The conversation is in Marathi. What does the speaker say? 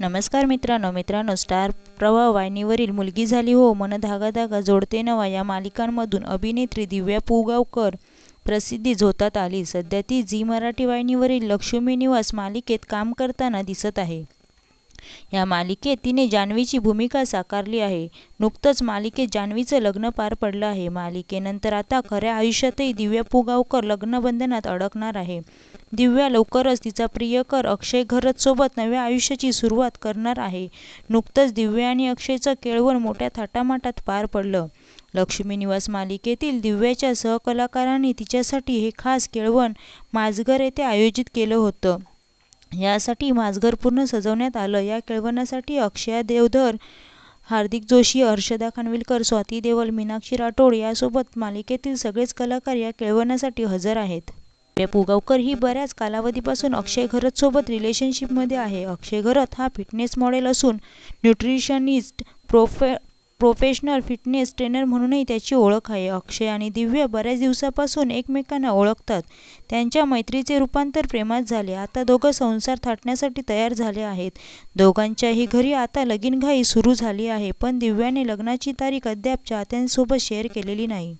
नमस्कार मित्रांनो मित्रांनो स्टार प्रवाह वाहिनीवरील मुलगी झाली हो. मन धागा धागा जोडते नवा या मालिकांमधून अभिनेत्री दिव्या पुगावकर प्रसिद्धी झोतात आली. सध्या ती झी मराठी वाहिनीवरील लक्ष्मी निवास मालिकेत काम करताना दिसत आहे. या मालिकेत तिने जान्हवीची भूमिका साकारली आहे. नुकतंच मालिकेत जान्हवीचं लग्न पार पडलं आहे. मालिकेनंतर आता खऱ्या आयुष्यातही दिव्या पुगावकर लग्नबंधनात अडकणार आहे. दिव्या लवकरच तिचा प्रियकर अक्षय घरतसोबत नव्या आयुष्याची सुरुवात करणार आहे. नुकतंच दिव्या आणि अक्षयचं केळवण मोठ्या थाटामाटात पार पडलं. लक्ष्मी निवास मालिकेतील दिव्याच्या सहकलाकारांनी तिच्यासाठी हे खास केळवण माजघर येथे आयोजित केलं होतं. यासाठी माझघर पूर्ण सजवण्यात आलं. या केळवणासाठी अक्षया देवधर हार्दिक जोशी हर्षदा खानविलकर स्वाती देवल मीनाक्षी राठोड यासोबत मालिकेतील सगळेच कलाकार या केळवणासाठी हजर आहेत. पुगावकर ही बऱ्याच कालावधीपासून अक्षय घरतसोबत रिलेशनशिपमध्ये आहे. अक्षय घरत हा फिटनेस मॉडेल असून न्यूट्रिशनिस्ट प्रोफे प्रोफेशनल फिटनेस ट्रेनर म्हणूनही त्याची ओळख आहे. अक्षय आणि दिव्या बऱ्याच दिवसापासून एकमेकांना ओळखतात. त्यांच्या मैत्रीचे रूपांतर प्रेमात झाले. आता दोघं संसार थाटण्यासाठी तयार झाले आहेत. दोघांच्याही घरी आता लगीनघाई सुरू झाली आहे पण दिव्याने लग्नाची तारीख अद्याप चाहत्यांसोबत शेअर केलेली नाही.